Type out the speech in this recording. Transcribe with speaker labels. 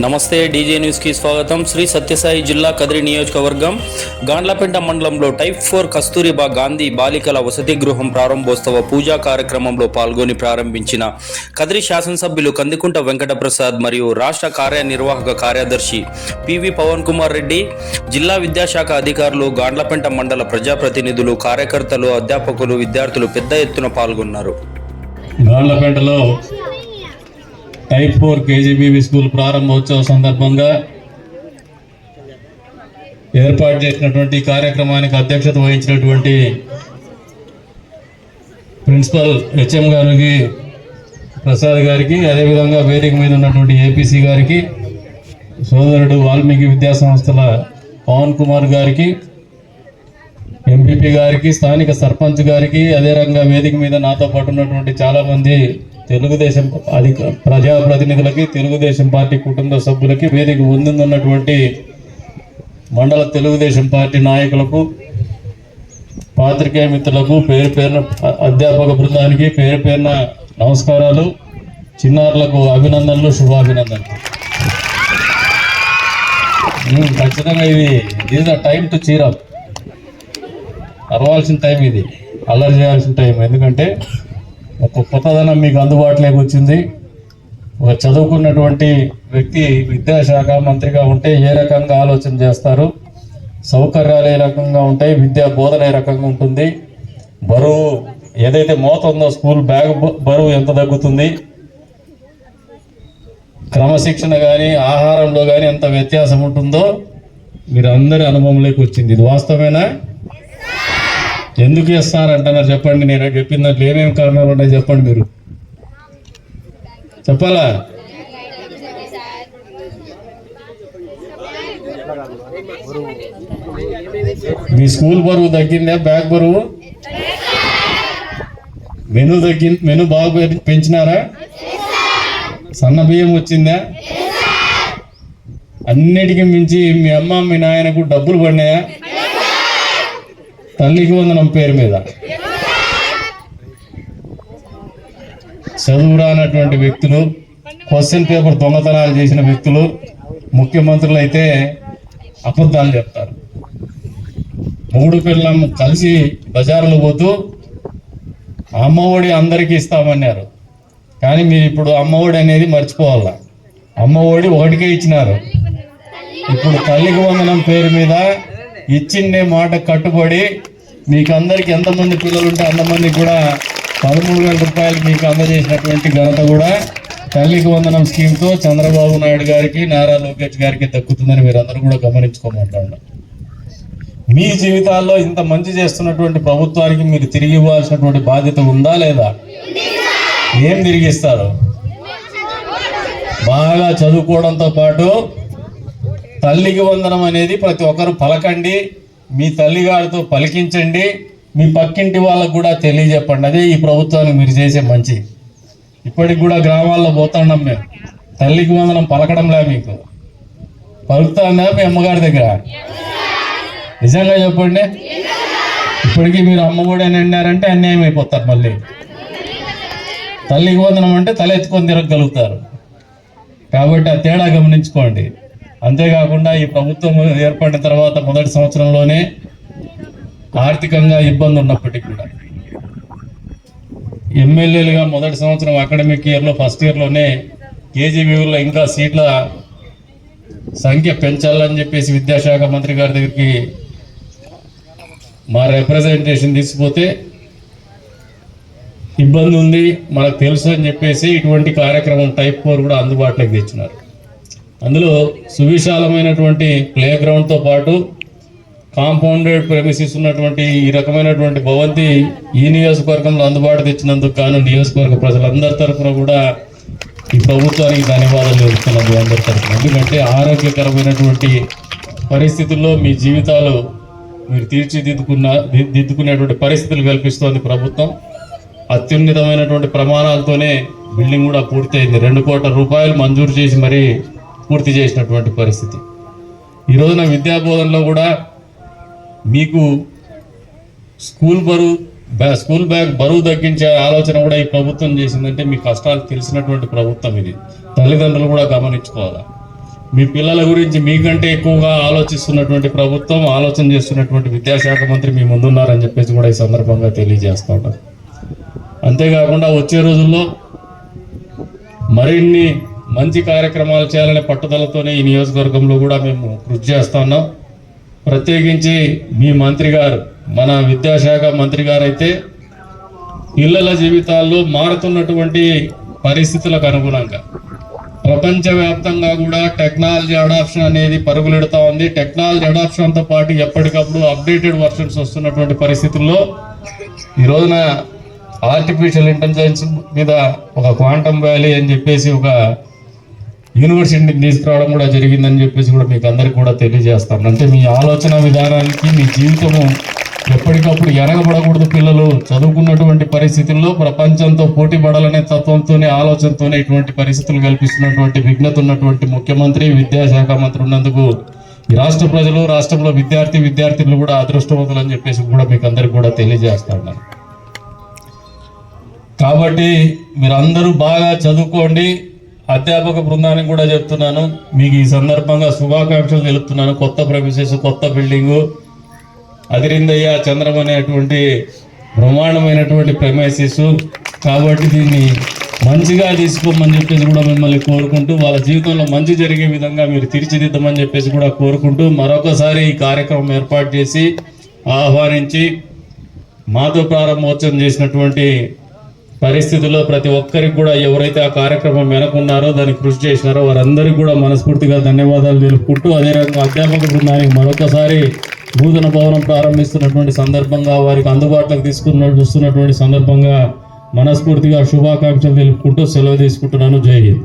Speaker 1: నమస్తే డీజే న్యూస్కి స్వాగతం. శ్రీ సత్యసాయి జిల్లా కదిరి నియోజకవర్గం గాండ్లపేట మండలంలో టైప్ ఫోర్ కస్తూరిబా గాంధీ బాలికల వసతి గృహం ప్రారంభోత్సవ పూజా కార్యక్రమంలో పాల్గొని ప్రారంభించిన కదిరి శాసనసభ్యులు కందికుంట వెంకటప్రసాద్ మరియు రాష్ట్ర కార్యనిర్వాహక కార్యదర్శి పివి పవన్ కుమార్ రెడ్డి జిల్లా విద్యాశాఖ అధికారులు గాండ్లపేట మండల ప్రజాప్రతినిధులు కార్యకర్తలు అధ్యాపకులు విద్యార్థులు పెద్ద ఎత్తున పాల్గొన్నారు.
Speaker 2: గాండ్లపేటలో టైప్ ఫోర్ కేజీబీవి స్కూల్ ప్రారంభోత్సవ సందర్భంగా ఏర్పాటు చేసినటువంటి కార్యక్రమానికి అధ్యక్షత వహించినటువంటి ప్రిన్సిపల్ హెచ్ఎం గారికి ప్రసాద్ గారికి అదేవిధంగా వేదిక మీద ఉన్నటువంటి ఏపీసీ గారికి సోదరుడు వాల్మీకి విద్యా సంస్థల పవన్ కుమార్ గారికి ఎంపీపీ గారికి స్థానిక సర్పంచ్ గారికి అదే రకంగా వేదిక మీద నాతో పాటు ఉన్నటువంటి చాలామంది తెలుగుదేశం అధిక ప్రజాప్రతినిధులకి తెలుగుదేశం పార్టీ కుటుంబ సభ్యులకి వేదిక ముందున్నటువంటి మండల తెలుగుదేశం పార్టీ నాయకులకు పాత్రికేయ మిత్రులకు పేరు పేరున అధ్యాపక బృందానికి పేరు పేరున నమస్కారాలు చిన్నారులకు అభినందనలు శుభాభినందనలు. ఖచ్చితంగా ఇది ఇది the time to cheer up అరవాల్సిన time ఇది అల్లరి చేయాల్సిన టైం ఎందుకంటే ఒక కొత్తదనం మీకు అందుబాటులోకి వచ్చింది. ఒక చదువుకున్నటువంటి వ్యక్తి విద్యాశాఖ మంత్రిగా ఉంటే ఏ రకంగా ఆలోచన చేస్తారు? సౌకర్యాలు ఏ రకంగా ఉంటాయి? విద్యా బోధన ఏ రకంగా ఉంటుంది? బరువు ఏదైతే మోత ఉందో స్కూల్ బ్యాగ్ బరువు ఎంత తగ్గుతుంది? క్రమశిక్షణ కానీ ఆహారంలో కానీ ఎంత వ్యత్యాసం ఉంటుందో మీరు అందరి అనుభవంలోకి వచ్చింది. ఇది వాస్తవేనా ఎందుకు ఇస్తారంటున్నారు చెప్పండి నేను చెప్పిన దాంట్లో ఏమేమి కారణాలు ఉన్నాయి చెప్పండి మీరు. చెప్పాలా? మీ స్కూల్ బరువు తగ్గిందా బ్యాగ్ బరువు? మెను తగ్గింది మెను బాగా పెంచినారా? సన్న బియ్యం వచ్చిందా? అన్నిటికీ మించి మీ అమ్మ మీ నాయనకు డబ్బులు పడినాయా? తల్లికి వందనం పేరు మీద. చదువు రానటువంటి వ్యక్తులు క్వశ్చన్ పేపర్ దొంగతనాలు చేసిన వ్యక్తులు ముఖ్యమంత్రులు అయితే అబద్ధాలు చెప్తారు. మూడు పిల్లం కలిసి బజార్లు పోతూ అమ్మఒడి అందరికీ ఇస్తామన్నారు. కానీ మీరు ఇప్పుడు అమ్మఒడి అనేది మర్చిపోవాల? అమ్మఒడి ఒకటికే ఇచ్చినారు. ఇప్పుడు తల్లికి వందనం పేరు మీద ఇచ్చిండే మాట కట్టుబడి మీకు అందరికి ఎంతమంది పిల్లలు ఉంటే అంతమందికి కూడా పదమూడు వేల రూపాయలు మీకు అందజేసినటువంటి ఘనత కూడా. తల్లికి వందనం స్కీమ్తో చంద్రబాబు నాయుడు గారికి నారా లోకేష్ గారికి దక్కుతుందని మీరు అందరూ కూడా గమనించుకోమంటున్నారు మీ జీవితాల్లో ఇంత మంచి చేస్తున్నటువంటి ప్రభుత్వానికి మీరు తిరిగి ఇవ్వాల్సినటువంటి బాధ్యత ఉందా లేదా? ఏం తిరిగిస్తారు? బాగా చదువుకోవడంతో పాటు తల్లికి వందనం అనేది ప్రతి ఒక్కరు పలకండి. మీ తల్లిగారితో పలికించండి. మీ పక్కింటి వాళ్ళకు కూడా తెలియజెప్పండి. అదే ఈ ప్రభుత్వానికి మీరు చేసే మంచి. ఇప్పటికి కూడా గ్రామాల్లో పోతున్నాం మేము. తల్లికి వందనం పలకడంలే మీకు. పలుకుతుందా మీ అమ్మగారి దగ్గర? నిజంగా చెప్పండి. ఇప్పటికీ మీరు అమ్మ కూడా నిండారంటే అన్యాయం అయిపోతారు మళ్ళీ. తల్లికి వందనం అంటే తల ఎత్తుకొని తిరగలుగుతారు కాబట్టి ఆ తేడా గమనించుకోండి. అంతేకాకుండా ఈ ప్రభుత్వం ఏర్పడిన తర్వాత మొదటి సంవత్సరంలోనే ఆర్థికంగా ఇబ్బంది ఉన్నప్పటికీ కూడా. ఎమ్మెల్యేలుగా మొదటి సంవత్సరం అకాడమిక్ ఇయర్లో ఫస్ట్ ఇయర్లోనే కేజీబీలో ఇంకా సీట్ల సంఖ్య పెంచాలని చెప్పేసి విద్యాశాఖ మంత్రి గారి దగ్గరికి మా రిప్రజెంటేషన్ తీసుకుపోతే ఇబ్బంది ఉంది మనకు తెలుసు అని చెప్పేసి ఇటువంటి కార్యక్రమం టైప్ ఫోర్ కూడా అందుబాటులోకి తెచ్చినారు. అందులో సువిశాలమైనటువంటి ప్లే గ్రౌండ్తో పాటు కాంపౌండెడ్ ప్రెమిసిస్ ఉన్నటువంటి ఈ రకమైనటువంటి భవంతి ఈ నియోజకవర్గంలో అందుబాటు తెచ్చినందుకు గాను నియోజకవర్గ ప్రజలందరి తరఫున కూడా ఈ ప్రభుత్వానికి ధన్యవాదాలు తెలుపుతున్నాం అందరి తరఫున ఎందుకంటే ఆరోగ్యకరమైనటువంటి పరిస్థితుల్లో మీ జీవితాలు మీరు తీర్చిదిద్దుకున్న దిద్దుకునేటువంటి పరిస్థితులు కల్పిస్తోంది ప్రభుత్వం. అత్యున్నతమైనటువంటి ప్రమాణాలతోనే బిల్డింగ్ కూడా పూర్తయింది. రెండు కోట్ల రూపాయలు మంజూరు చేసి మరీ పూర్తి చేసినటువంటి పరిస్థితి. ఈ రోజున విద్యాబోధనలో కూడా మీకు స్కూల్ బరువు బ్యా- స్కూల్ బ్యాగ్ బరువు తగ్గించే ఆలోచన కూడా ఈ ప్రభుత్వం చేసిందంటే మీ కష్టాలు తెలిసినటువంటి ప్రభుత్వం ఇది. తల్లిదండ్రులు కూడా గమనించుకోవాలి? మీ పిల్లల గురించి మీకంటే ఎక్కువగా ఆలోచిస్తున్నటువంటి ప్రభుత్వం ఆలోచన చేస్తున్నటువంటి విద్యాశాఖ మంత్రి మీ ముందున్నారని చెప్పేసి కూడా ఈ సందర్భంగా తెలియజేస్తూ ఉంటారు. అంతేకాకుండా వచ్చే రోజుల్లో మరిన్ని మంచి కార్యక్రమాలు చేయాలనే పట్టుదలతోనే ఈ నియోజకవర్గంలో కూడా మేము కృషి చేస్తా ఉన్నాం. ప్రత్యేకించి మీ మంత్రి గారు మన విద్యాశాఖ మంత్రి గారు అయితే పిల్లల జీవితాల్లో మారుతున్నటువంటి పరిస్థితులకు అనుగుణంగా ప్రపంచవ్యాప్తంగా కూడా టెక్నాలజీ అడాప్షన్ అనేది పరుగులెడుతూ ఉంది. టెక్నాలజీ అడాప్షన్తో పాటు ఎప్పటికప్పుడు అప్డేటెడ్ వర్షన్స్ వస్తున్నటువంటి పరిస్థితుల్లో ఈ రోజున ఆర్టిఫిషియల్ ఇంటెలిజెన్స్ మీద ఒక క్వాంటమ్ వ్యాలీ అని చెప్పేసి ఒక యూనివర్సిటీని తీసుకురావడం కూడా జరిగిందని చెప్పేసి కూడా మీకు అందరికి కూడా తెలియజేస్తాం అంటే మీ ఆలోచన విధానానికి మీ జీవితము ఎప్పటికప్పుడు ఎనగబడకూడదు పిల్లలు. చదువుకున్నటువంటి పరిస్థితుల్లో ప్రపంచంతో పోటీ పడాలనే తత్వంతోనే ఆలోచనతోనే ఇటువంటి పరిస్థితులు కల్పిస్తున్నటువంటి విఘ్నత ఉన్నటువంటి ముఖ్యమంత్రి విద్యాశాఖ మంత్రి ఉన్నందుకు ఈ రాష్ట్ర ప్రజలు రాష్ట్రంలో విద్యార్థి విద్యార్థులు కూడా అదృష్టవంతులు అని చెప్పేసి కూడా మీకు అందరికి కూడా తెలియజేస్తాను. కాబట్టి మీరందరూ బాగా చదువుకోండి. అధ్యాపక బృందానికి కూడా చెప్తున్నాను. మీకు ఈ సందర్భంగా శుభాకాంక్షలు తెలుపుతున్నాను. కొత్త ప్రొఫెసర్స్ కొత్త బిల్డింగు అదిరిందయ్య చంద్రం అనేటువంటి బ్రహ్మాండమైనటువంటి ప్రెమైసెస్ కాబట్టి దీన్ని మంచిగా తీసుకోమని చెప్పేసి కూడా మిమ్మల్ని కోరుకుంటూ వాళ్ళ జీవితంలో మంచి జరిగే విధంగా మీరు తీర్చిదిద్దమని చెప్పేసి కూడా కోరుకుంటూ మరొకసారి ఈ కార్యక్రమం ఏర్పాటు చేసి ఆహ్వానించి మాతో ప్రారంభోత్సవం చేసినటువంటి పరిస్థితుల్లో ప్రతి ఒక్కరికి కూడా ఎవరైతే ఆ కార్యక్రమం వెనకున్నారో దాన్ని కృషి చేసినారో వారందరికీ కూడా మనస్ఫూర్తిగా ధన్యవాదాలు తెలుపుకుంటూ అదేవిధంగా అధ్యాపక బృందానికి మరొకసారి నూతన భవనం ప్రారంభిస్తున్నటువంటి సందర్భంగా వారికి అందుబాటులోకి తీసుకున్న చూస్తున్నటువంటి సందర్భంగా మనస్ఫూర్తిగా శుభాకాంక్షలు తెలుపుకుంటూ సెలవు తీసుకుంటున్నాను. జై హింద్.